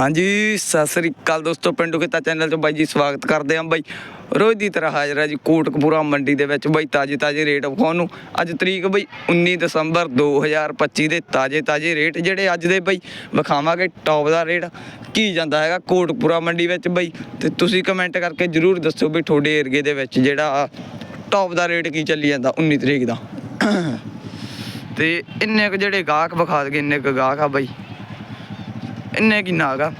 ਹਾਂਜੀ, ਸਤਿ ਸ੍ਰੀ ਅਕਾਲ ਦੋਸਤੋ, ਪਿੰਡੂ ਕਿਤਾ ਚੈਨਲ ਤੋਂ ਬਾਈ ਜੀ ਸਵਾਗਤ ਕਰਦੇ ਆਂ ਬਾਈ, ਰੋਜ਼ ਦੀ ਤਰ੍ਹਾਂ ਹਾਜ਼ਰ ਹੈ ਜੀ ਕੋਟਕਪੂਰਾ ਮੰਡੀ ਦੇ ਵਿੱਚ। ਬਾਈ ਤਾਜੇ ਤਾਜੇ ਰੇਟ ਵਿਖਾਉਣ ਨੂੰ। ਅੱਜ ਤਰੀਕ ਬਾਈ 19 ਦਸੰਬਰ 2025 ਦੇ ਤਾਜੇ ਤਾਜੇ ਰੇਟ ਜਿਹੜੇ ਅੱਜ ਦੇ ਬਾਈ ਵਿਖਾਵਾਂਗੇ ਟੌਪ ਦਾ ਰੇਟ। ਕੀ ਜਾਂਦਾ ਹੈਗਾ ਕੋਟਕਪੂਰਾ ਮੰਡੀ ਵਿੱਚ ਬਾਈ? ਤੇ ਤੁਸੀਂ ਕਮੈਂਟ ਕਰਕੇ ਜਰੂਰ ਦੱਸੋ ਵੀ ਤੁਹਾਡੇ ਏਰੀਏ ਦੇ ਵਿੱਚ ਜਿਹੜਾ ਟੌਪ ਦਾ ਰੇਟ ਕੀ ਚੱਲੀ ਜਾਂਦਾ 19 ਤਰੀਕ ਦਾ। ਤੇ ਇੰਨੇ ਕੁ ਜਿਹੜੇ ਗਾਹਕ ਵਿਖਾ ਦਗੇ ਇੰਨੇ ਕੁ ਗਾਹਕ ਆ ਬਾਈ। ਇੰਨੇ ਕੀ ਨਾਗ ਆ?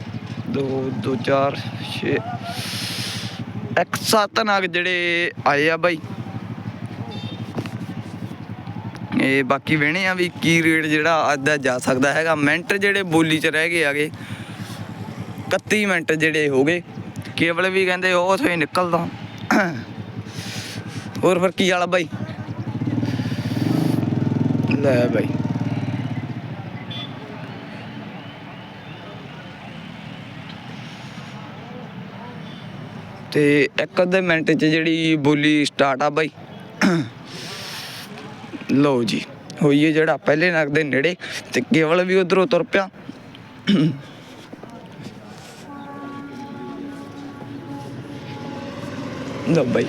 2 2 4 6 ਇੱਕ, ਸੱਤ ਨਾਗ ਜਿਹੜੇ ਆਏ ਆ ਬਾਈ। ਇਹ ਬਾਕੀ ਵੇਣੇ ਆ ਵੀ ਕੀ ਰੇਟ ਜਿਹੜਾ ਅੱਜ ਦਾ ਜਾ ਸਕਦਾ ਹੈਗਾ। ਮਿੰਟ ਜਿਹੜੇ ਬੋਲੀ 'ਚ ਰਹਿ ਗਏ ਆਗੇ 31 ਮਿੰਟ ਜਿਹੜੇ ਹੋ ਗਏ। ਕੇਵਲ ਵੀ ਕਹਿੰਦੇ ਉਹ ਉੱਥੇ ਨਿਕਲਦਾ। ਹੋਰ ਫਿਰ ਕੀ ਵਾਲਾ ਬਾਈ? ਲੈ ਬਾਈ। ਤੇ ਇੱਕ ਅੱਧੇ ਮਿੰਟ 'ਚ ਜਿਹੜੀ ਬੋਲੀ ਸਟਾਰਟ ਆ ਬਾਈ। ਲਓ ਜੀ ਹੋਈਏ ਜਿਹੜਾ ਪਹਿਲੇ ਨਗ ਦੇ ਨੇੜੇ ਤੇ ਕੇਵਲ ਵੀ ਉਧਰੋਂ ਤੁਰ ਪਿਆ। ਲਓ ਬਾਈ,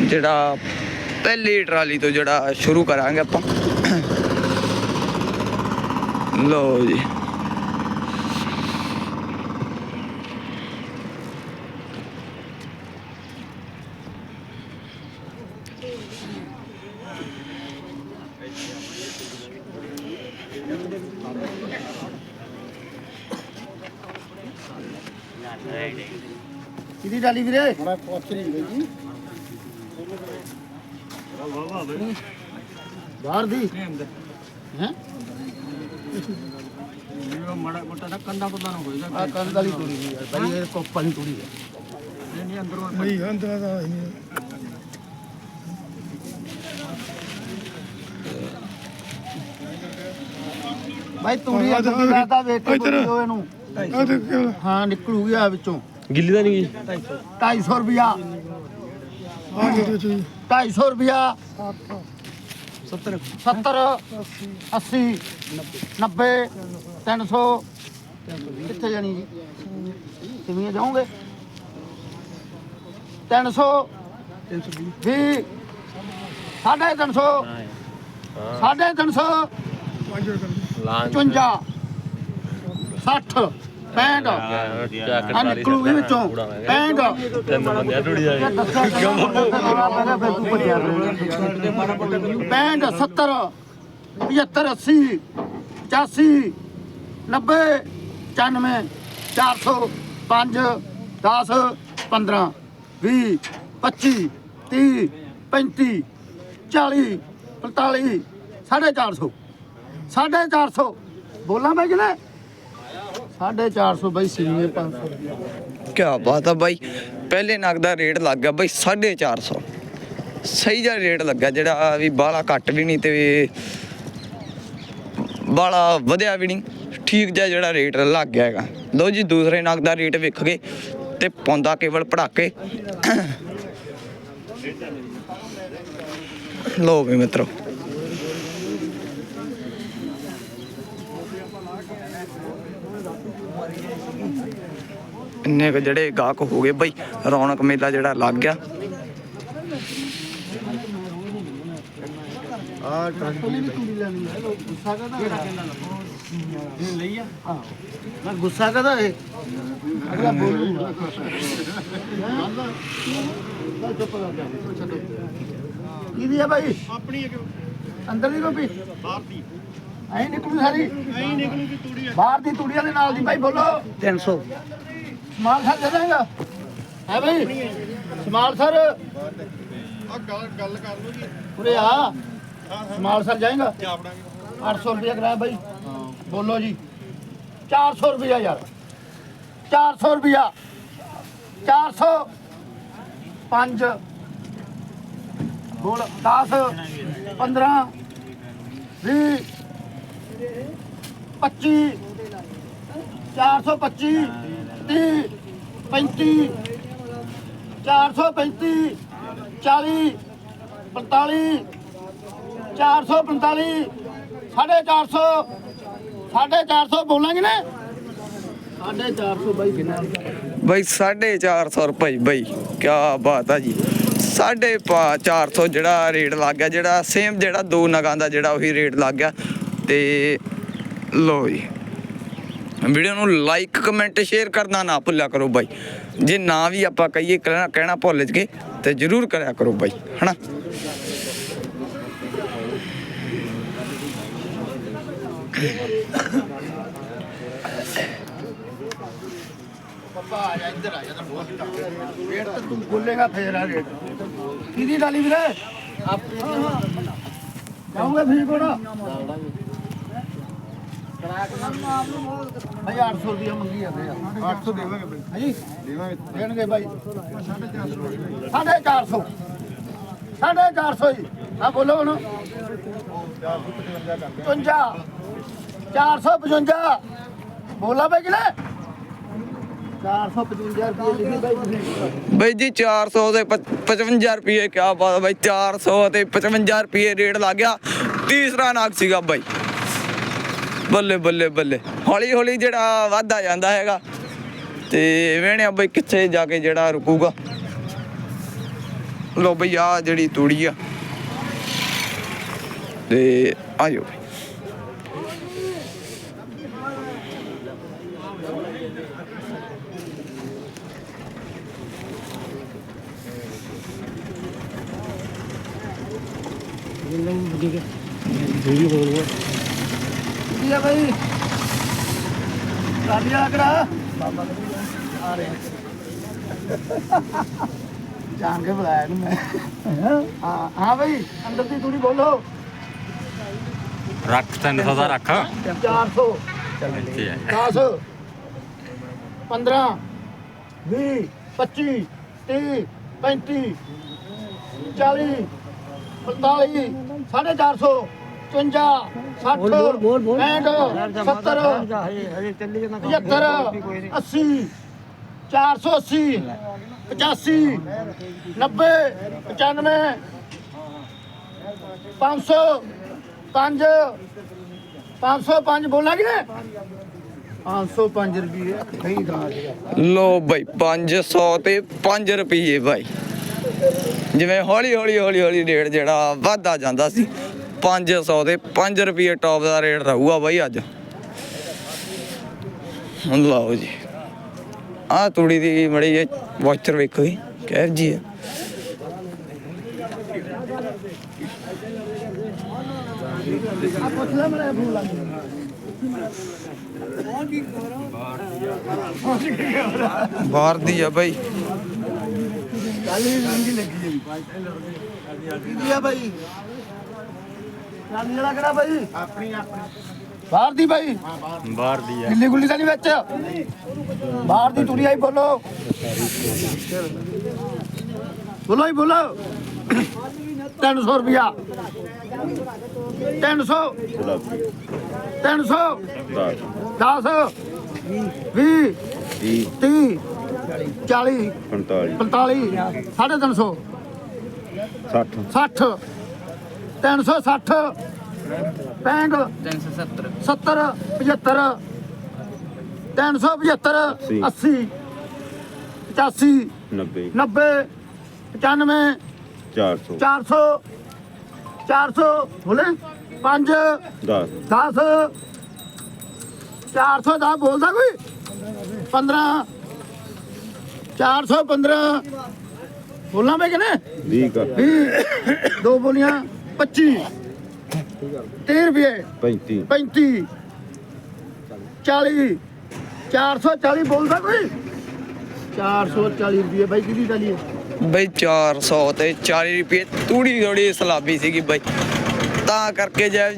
ਜਿਹੜਾ ਪਹਿਲੀ ਟਰਾਲੀ ਤੋਂ ਜਿਹੜਾ ਸ਼ੁਰੂ ਕਰਾਂਗੇ ਆਪਾਂ। ਲਓ ਜੀ। ਡਾਲੀ ਵੀਰੇ। ਮੈਂ ਪੁੱਛ ਰਹੀ ਜੀ। ਬਾਹਰ ਦੀ। ਹੈ? ਮੜਾ ਮੋਟਾ ਨਾ ਕੰਦਾ ਪਤਾ ਨਾ ਹੋਏਗਾ। ਆ ਕੰਦ ਵਾਲੀ ਤੂੜੀ ਦੀ ਹੈ ਬਈ ਇਹ ਕੋਪਾ ਦੀ ਤੂੜੀ ਹੈ ਨਹੀਂ ਅੰਦਰੋਂ ਨਹੀਂ ਅੰਦਰ ਦਾ ਨਹੀਂ। ਬਾਈ ਤੂੜੀ ਅੰਦਰ ਦੀ ਲਾਤਾ ਵੇਖ ਕੇ ਬੋਲਿਓ ਇਹਨੂੰ ਹਾਂ ਨਿਕਲੂਗੀ ਆ ਵਿੱਚੋਂ। ਗਿੱਲੀ ਤਾਂ ਨਹੀਂ ਗਈ? 250 ਰੁਪਿਆ 250 ਰੁਪਿਆ 70 70 80 90 300 ਕਿੱਥੇ ਜਾਣੀ ਜੀ? ਕਿਵੇਂ ਜਾਓਗੇ? 300 320 ਸਾਢੇ 300 ਸਾਢੇ 300 ਲਾਂ 55 60 65 ਆ। ਨਿਕਲੂਗੀ ਵਿੱਚੋਂ। 65 ਤਿੰਨ ਬੰਦੇ ਟੁੱਟ ਜਾਏ ਦੱਸਿਆ ਪਹਿਲਾਂ ਫਿਰ ਤੂੰ ਭਰਿਆ ਪੈਂਹਠ ਸੱਤਰ 75 80 85 90 95 400 5 10 15 20 25 30 35 40 45 450 450 ਬੋਲਾਂ ਬਈ ਕਿਨੇ 450 ਬਈ ਸੀਨੇ 500 ਕੀ ਬਾਤ ਆ ਬਾਈ। ਪਹਿਲੇ ਨਗ ਦਾ ਰੇਟ ਲੱਗ ਗਿਆ ਬਾਈ 450 ਸਹੀ ਜਿਹਾ ਰੇਟ ਲੱਗਾ ਜਿਹੜਾ ਵੀ ਬਾਹਲਾ ਘੱਟ ਵੀ ਨਹੀਂ ਤੇ ਬਾਹਲਾ ਵਧਿਆ ਵੀ ਨਹੀਂ। ਠੀਕ ਜਿਹਾ ਜਿਹੜਾ ਰੇਟ ਲੱਗ ਗਿਆ ਹੈਗਾ। ਲਓ ਜੀ ਦੂਸਰੇ ਨਗ ਦਾ ਰੇਟ ਵੇਖ ਕੇ ਤੇ ਪਾਉਂਦਾ ਕੇਵਲ ਪੜਾਕੇ। ਲਓ ਵੀ ਮਿੱਤਰੋ। ਇੰਨੇ ਕੁ ਜਿਹੜੇ ਗਾਹਕ ਹੋ ਗਏ ਬਈ ਰੌਣਕ ਮੇਲਾ ਜਿਹੜਾ ਲੱਗ ਗਿਆ। ਆ ਟਰਾਲੀ ਤੂੜੀ ਲੈਣੀ ਹੈ। ਗੁੱਸਾ ਕਦਾ ਇਹ ਲਈ ਆ ਨਾ ਗੁੱਸਾ ਕਦਾ ਇਹ ਅਗਲਾ ਬੋਲੂ ਨਾ ਚੁੱਪ ਕਰ ਜਾ ਛੱਡੋ ਕਿਹਦੀ ਆ ਭਾਈ ਆਪਣੀ ਅੰਦਰ ਦੀ ਗੋਪੀ ਬਾਹਰ ਦੀ। ਐਂ ਨਿਕਲੂ ਸਾਰੀ। ਐਂ ਨਿਕਲੂ ਕਿ ਤੂੜੀ ਬਾਹਰ ਦੀ ਤੂੜੀਆਂ ਦੇ ਨਾਲ ਦੀ ਭਾਈ ਬੋਲੋ। 300 ਸਮਾਲ ਸਰ ਦੇ ਦੇਗਾ। ਹੈ ਭਾਈ ਸਮਾਲ ਸਰ। ਆ ਗੱਲ ਗੱਲ ਕਰ ਲਓ ਜੀ ਉਰੇ ਆ। ਸਮਾਲ ਸਰ ਜਾਏਗਾ। ਜਾ ਵੜਾਂਗੇ 800 ਰੁਪਏ ਕਰਾਇਆ ਭਾਈ ਬੋਲੋ ਜੀ। 400 ਰੁਪਇਆ ਯਾਰ। 400 ਰੁਪਇਆ। 400 5 ਬੋਲ 10 15 20 25 425 30 35 435 40 45 445 ਸਾਢੇ 400 ਸਾਢੇ 400 ਬੋਲਾਂਗੇ ਨਾ? 450 ਬਾਈ ਕਿੰਨਾ? ਬਈ 450 ਰੁਪਏ ਬਾਈ ਕੀ ਬਾਤ ਆ ਜੀ। ਸਾਢੇ ਪਾ- 400 ਜਿਹੜਾ ਰੇਟ ਲੱਗ ਗਿਆ, ਜਿਹੜਾ ਸੇਮ ਜਿਹੜਾ ਦੋ ਨਗਾਂ ਦਾ ਜਿਹੜਾ ਉਹੀ ਰੇਟ ਲੱਗ ਗਿਆ। ਤੇ ਲੋ ਜੀ ਵੀਡੀਓ ਨੂੰ ਲਾਈਕ ਕਮੈਂਟ ਸ਼ੇਅਰ ਕਰਨਾ ਨਾ ਭੁੱਲਿਆ ਕਰੋ ਬਾਈ। ਜੇ ਨਾ ਵੀ ਆਪਾਂ ਕਹੀਏ ਕਹਿਣਾ ਕਹਿਣਾ ਭੁੱਲ ਜਗੇ ਤੇ ਜਰੂਰ ਕਰਿਆ ਕਰੋ ਬਾਈ ਹਨਾ? ਪੱਪਾ ਆ ਜਾ ਇੱਧਰ ਆ ਜਾ ਤਾਂ ਬਹੁਤ ਰੇਟ ਤਾਂ ਤੂੰ ਬੋਲੇਗਾ ਫੇਰ ਆ ਰੇਟ। ਕਿਹਦੀ ਡਾਲੀ ਵੀਰੇ? ਆਪਣੀ ਜਾਉਂਗੇ ਫੀਰ ਕੋੜਾ ਭਾਈ 800 ਰੁਪਏ ਮੰਗੀ ਜਾਂਦੇ ਆ। 800 ਦੇਵਾਂਗੇ ਬਈ। ਹਾਂਜੀ? ਦੇਵਾਂਗੇ। ਦੇਣਗੇ ਭਾਈ 450 450 ਜੀ। ਆ ਬੋਲੋ ਹੁਣ। 55 455 ਬੋਲਾ ਭਾਈ ਕਿਨੇ 455 ਰੁਪਏ ਲਿਖੀ ਭਾਈ ਤੁਸੀਂ। ਬਈ ਜੀ 400 ਤੇ 55 ਰੁਪਏ ਕੀ ਬਾਤ ਆ ਬਾਈ। 400 ਤੇ 55 ਰੁਪਏ ਰੇਟ ਲੱਗ ਗਿਆ। ਤੀਸਰਾ ਨਾਗ ਸੀਗਾ ਬਾਈ। ਬੱਲੇ ਬੱਲੇ ਬੱਲੇ। ਹੌਲੀ ਹੌਲੀ ਜਿਹੜਾ ਵਾਧਾ ਜਾਂਦਾ ਹੈਗਾ। ਤੇ ਵੇਣਿਆ ਬਈ ਕਿੱਥੇ ਜਾ ਕੇ ਜਿਹੜਾ ਰੁਕੂਗਾ। ਲੋ ਬਈ ਆ ਜਿਹੜੀ ਤੂੜੀ ਆ। ਤੇ ਆਜੋ। ਬਈ ਕੀ ਆ ਭਾਈ ਸਾਡੀ ਆ ਕਰਾ ਬਾਬਾ ਆ ਰਹੇ ਜਾਣ ਕੇ ਬੁਲਾਇਆ ਨੂੰ ਮੈਂ। ਹਾਂ? ਹਾਂ ਭਾਈ ਅੰਦਰ ਦੀ ਥੋੜੀ ਬੋਲੋ। ਰੱਖ 300 ਦਾ ਰੱਖ। 400 ਇੱਥੇ ਹੈ 10 15 20 25 30 35 40 45 450 55 60 65 70 75 80 480 85 90 95 500 5 505 ਬੋਲਾ ਕਿ ਨੇ 505 ਰੁਪਏ ਨਹੀਂ। ਗਾ ਲੋ ਬਈ 500 ਤੇ 5 ਰੁਪਏ ਬਾਈ। ਜਿਵੇਂ ਹੌਲੀ ਹੌਲੀ ਹੌਲੀ ਹੌਲੀ ਰੇਟ ਜਿਹੜਾ ਵਧਦਾ ਜਾਂਦਾ ਸੀ। 500 ਤੇ 5 ਰੁਪਏ ਟੌਪ ਦਾ ਰੇਟ ਰਹੂਗਾ ਬਾਈ ਅੱਜ। ਹੁਣ ਲਾਓ ਜੀ। ਆ ਤੂੜੀ ਦੀ ਮੜੀ ਜੇ ਵਾਚਰ ਵੇਖੋ ਜੀ, ਕਹਿ ਜੀ ਹੈ ਬਾਹਰ ਦੀ ਆ ਬਾਈ। ਗੱਲ ਹੀ ਲੰਗੀ ਲੱਗੀ ਹੈ ਕੀ ਆ ਨਾਲੀ ਜਿਹੜਾ ਕਿਹੜਾ ਭਾਈ ਆਪਣੀ ਆਪਣੀ। ਬਾਹਰ ਦੀ ਭਾਈ ਬਾਹਰ ਦੀ। ਹੈ ਗਿੱਲੀ ਗੁੱਲੀ ਤਾਂ ਨਹੀਂ ਵਿੱਚ। ਬਾਹਰ ਦੀ ਤੁਰੀ ਆਈ ਬੋਲੋ। ਬੋਲੋ ਹੀ ਬੋਲੋ। 300 ਰੁਪਿਆ 300 300 10 20 30 40 45 350 60 60 360 65 370 70 75 375 80 85 90 90 95 400 400 400 ਬੋਲੇ 5 10 10 400 ਦਾ ਬੋਲਦਾ ਕੋਈ? 15 415 ਬੋਲਾਂ ਮੈਂ ਕਿਨੇ 20 ਕਰ। 20 ਦੋ ਬੋਲੀਆਂ। 25 30 ਰੁਪਏ 35 35 40 440 ਬੋਲਦਾ ਕੋਈ? 440 ਰੁਪਏ ਬਾਈ ਕਿਹਦੀ ਡਾਲੀ ਹੈ? ਬਈ 400 ਤੇ 40 ਰੁਪਏ। ਤੂੜੀ ਥੋੜੀ ਸਲਾਬੀ ਸੀਗੀ ਬਈ। ਤਾਂ ਕਰਕੇ ਜੈ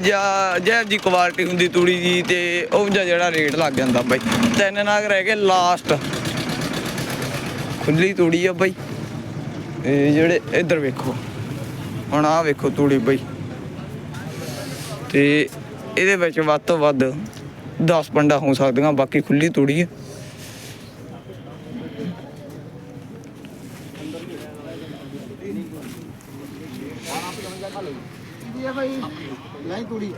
ਜੈ ਜੀ ਕੁਆਲਿਟੀ ਹੁੰਦੀ ਤੂੜੀ ਦੀ ਤੇ ਉਹ ਜਿਹਾ ਜਿਹੜਾ ਰੇਟ ਲੱਗ ਜਾਂਦਾ ਬਈ। ਤਿੰਨ ਨਾਗ ਰਹਿ ਗਏ ਲਾਸਟ ਖੁੱਲੀ ਤੂੜੀ ਆ ਬਈ। ਇਹ ਜਿਹੜੇ ਇੱਧਰ ਵੇਖੋ। ਹੁਣ ਆਹ ਵੇਖੋ ਤੂੜੀ ਬਈ। ਤੇ ਇਹਦੇ ਵਿੱਚ ਵੱਧ ਤੋਂ ਵੱਧ 10 ਪੰਡਾ ਹੋ ਸਕਦੀਆਂ, ਬਾਕੀ ਖੁੱਲੀ ਤੂੜੀ ਹੈ ਨਹੀਂ ਕੁੜੀ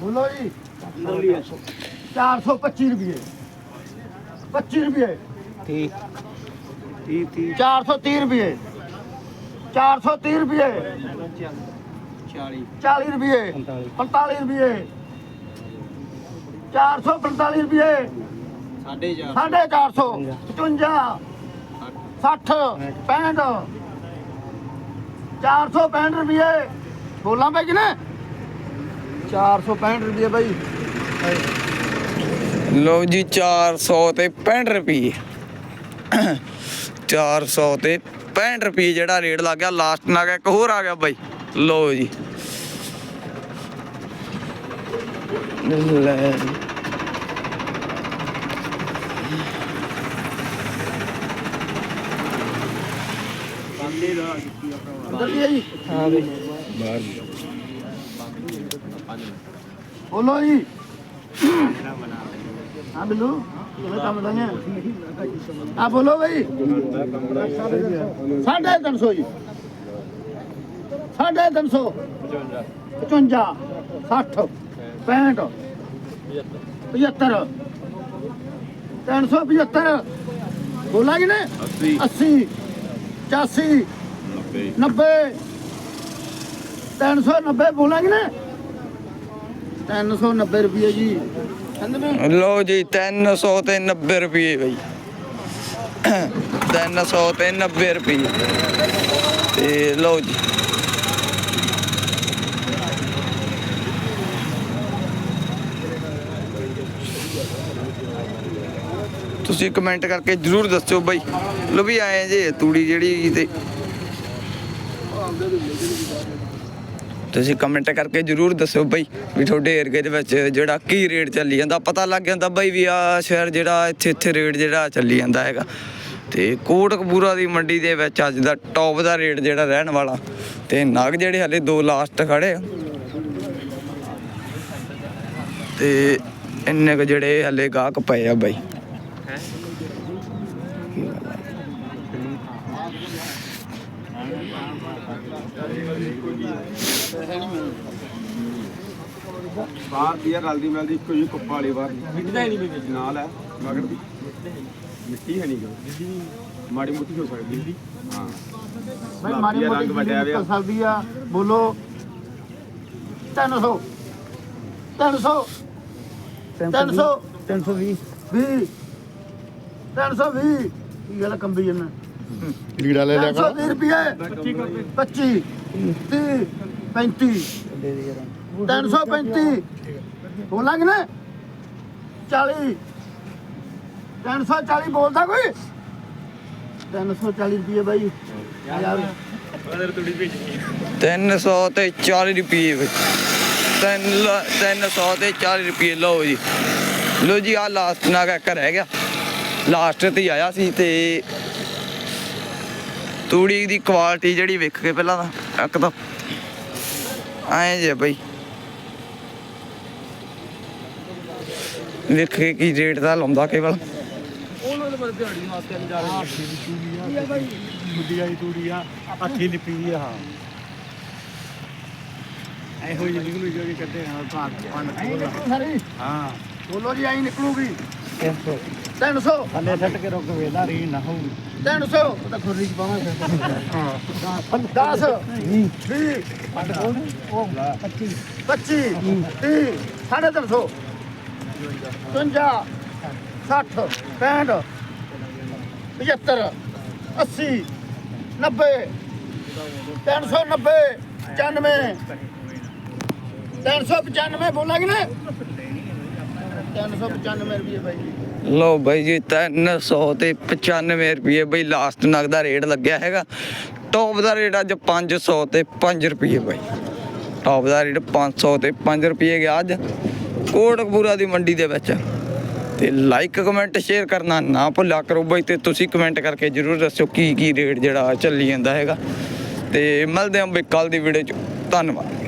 ਬੋਲੋ ਜੀ। 425 ਰੁਪਏ। 25 ਰੁਪਏ। ਠੀਕ। 30 430 ਰੁਪਏ। 430 ਰੁਪਏ। 40 40 ਰੁਪਏ। 45 ਰੁਪਏ। 445 ਰੁਪਏ। ਸਾਢੇ 4 ਸਾਢੇ 400 55 60 65 465 ਰੁਪਏ। ਬੋਲਾਂ ਭਾਈ ਕਿਨੇ 465 ਰੁਪਏ ਭਾਈ ਲਓ ਜੀ 400 ਤੇ 65 ਰੁਪਏ 400 ਤੇ 65 ਰੁਪਏ ਜਿਹੜਾ ਰੇਟ ਲੱਗ ਗਿਆ ਲਾਸਟ ਨਾ ਗਿਆ ਇੱਕ ਹੋਰ ਆ ਗਿਆ ਬਾਈ। ਲਓ ਜੀ। ਲੈ ਜੀ। ਅੰਦਰ ਵੀ ਹੈ ਜੀ। ਹਾਂ ਬਈ। ਬੋਲੋ ਜੀ। ਹਾਂ ਬਿੱਲੂ ਕਿਵੇਂ ਕੰਮ ਲਾਇਆ ਆ ਬੋਲੋ ਬਈ। ਸਾਢੇ ਤਿੰਨ ਸੌ ਜੀ। ਸਾਢੇ ਤਿੰਨ ਸੌ। 55 60 65 75 375 ਬੋਲਾ ਕਿ ਨੇ 80 80 85 90 90 390 ਬੋਲਾਂਗੇ ਨਾ 390 ਰੁਪਏ ਜੀ। ਕਹਿੰਦੇ ਲਓ ਜੀ 300 ਤੇ 90 ਰੁਪਏ ਬਈ। 300 ਤੇ 90 ਰੁਪਏ। ਤੇ ਲਓ ਜੀ। ਤੁਸੀਂ ਕਮੈਂਟ ਕਰਕੇ ਜਰੂਰ ਦੱਸਿਓ ਬਾਈ। ਲੋ ਵੀ ਆਏ ਜੇ ਤੂੜੀ ਜਿਹੜੀ ਤੇ ਤੁਸੀਂ ਕਮੈਂਟ ਕਰਕੇ ਜਰੂਰ ਦੱਸਿਓ ਬਈ ਵੀ ਤੁਹਾਡੇ ਏਰੀਏ ਦੇ ਵਿੱਚ ਜਿਹੜਾ ਕੀ ਰੇਟ ਚੱਲੀ ਜਾਂਦਾ। ਪਤਾ ਲੱਗ ਜਾਂਦਾ ਬਈ ਵੀ ਆ ਸ਼ਹਿਰ ਜਿਹੜਾ ਇੱਥੇ ਇੱਥੇ ਰੇਟ ਜਿਹੜਾ ਚੱਲੀ ਜਾਂਦਾ ਹੈਗਾ। ਤੇ ਕੋਟਕਪੂਰਾ ਦੀ ਮੰਡੀ ਦੇ ਵਿੱਚ ਅੱਜ ਦਾ ਟੌਪ ਦਾ ਰੇਟ ਜਿਹੜਾ ਰਹਿਣ ਵਾਲਾ। ਤੇ ਨਗ ਜਿਹੜੇ ਹਲੇ ਦੋ ਲਾਸਟ ਖੜੇ ਆ। ਤੇ ਇੰਨੇ ਕੁ ਜਿਹੜੇ ਹਲੇ ਗਾਹਕ ਪਏ ਆ ਬਾਈ। ਬਾਹਰ ਦੀ ਆ ਰਲਦੀ ਮਿਲਦੀ ਇੱਕੋ ਜਿਹੀ ਕੁੱਪਾ ਵਾਲੀ ਬਾਹਰ ਮਿੱਟਦਾ ਨਹੀਂ ਵਿੱਚ ਨਾਲ ਹੈ ਮਗਰ ਦੀ। ਮਿੱਟੀ ਹੈ ਨਹੀਂ। ਗੀ ਮਾੜੀ ਮੋਟੀ ਹੋ ਸਕਦੀ ਹਾਂ। ਭਾਈ ਮਾੜੀ ਗੁਲਾਬੀ ਆ, ਮੋਟੀ ਰੰਗ ਵਟਿਆ ਨਿਕਲ ਹੋਇਆ। ਸਕਦੀ ਆ। ਬੋਲੋ। 300 300 300 320 20 320 ਕੀ ਗੱਲ ਕੰਬੀ ਜਨਾ ਲੀੜਾ ਲੈ 320 ਰੁਪਏ। 25 30 35 335 ਬੋਲਾਂਗੇ ਨਾ? 40 340 ਬੋਲਦਾ ਕੋਈ? 340 ਰੁਪਏ ਬਾਈ। ਯਾਰ। 300 ਤੇ 40 ਰੁਪਏ ਵਿੱਚ 300 ਤੇ 40 ਰੁਪਏ ਲਓ ਜੀ। ਲੋ ਜੀ ਆ ਲਾਸਟ ਨਾ ਕਾ ਰਹਿ ਗਿਆ। ਲਾਸਟ ਤੇ ਆਇਆ ਸੀ ਤੇ ਤੂੜੀ ਦੀ ਕੁਆਲਿਟੀ ਜਿਹੜੀ ਵੇਖ ਕੇ ਪਹਿਲਾਂ ਤਾਂ ਇੱਕ ਤਾਂ ਐਂ ਜੇ ਬਈ। ਵੇਖ ਕੇ ਕੀ ਰੇਟ ਦਾ ਲਾਉਂਦਾ ਕੇਵਲ। ਮੁੱਦੀਆਂ ਦੀ ਤੂੜੀ ਆ ਅੱਠੀ ਲਿਪੀ ਆ ਹਾਂ। ਇਹੋ ਜਿਹੀ ਨਿਕਲੂ ਜਿਹੜੀ ਕੱਢੇ ਹਾਂ ਭਾਗ ਪੰਨ ਹਾਂ। ਬੋਲੋ ਜੀ ਆਈ ਨਿਕਲੂਗੀ। 300 300 ਥੱਲੇ ਸੱਟ ਕੇ ਰੁਕ ਵੇਲਾ ਰੀ ਨਾ ਹੋਊ 300 ਉਹ ਤਾਂ ਖੁਰਲੀ ਚ ਪਾਵਾਂਗੇ। ਹਾਂ। 10 20 ਉਹ 25 25 30 350 55 60 65 75 80 90 390 95 395 ਬੋਲਾਂਗੇ ਨਾ। 395 ਰੁਪਏ ਬਾਈ। ਜੀ ਲਓ ਬਾਈ ਜੀ 300 ਤੇ 95 ਰੁਪਏ ਬਈ ਲਾਸਟ ਨਗ ਦਾ ਰੇਟ ਲੱਗਿਆ ਹੈਗਾ। ਟੌਪ ਦਾ ਰੇਟ ਅੱਜ 500 ਤੇ 5 ਰੁਪਏ ਬਾਈ। ਟੌਪ ਦਾ ਰੇਟ 500 ਤੇ 5 ਰੁਪਏ ਗਿਆ ਅੱਜ ਕੋਟਕਪੂਰਾ ਦੀ ਮੰਡੀ ਦੇ ਵਿੱਚ। ਤੇ ਲਾਈਕ ਕਮੈਂਟ ਸ਼ੇਅਰ ਕਰਨਾ ਨਾ ਭੁੱਲਿਆ ਕਰੋ ਬਾਈ ਤੇ ਤੁਸੀਂ ਕਮੈਂਟ ਕਰਕੇ ਜਰੂਰ ਦੱਸਿਓ ਕੀ ਕੀ ਰੇਟ ਜਿਹੜਾ ਚੱਲੀ ਜਾਂਦਾ ਹੈਗਾ। ਤੇ ਮਿਲਦੇ ਹਾਂ ਬਈ ਕੱਲ ਦੀ ਵੀਡੀਓ ਚ। ਧੰਨਵਾਦ।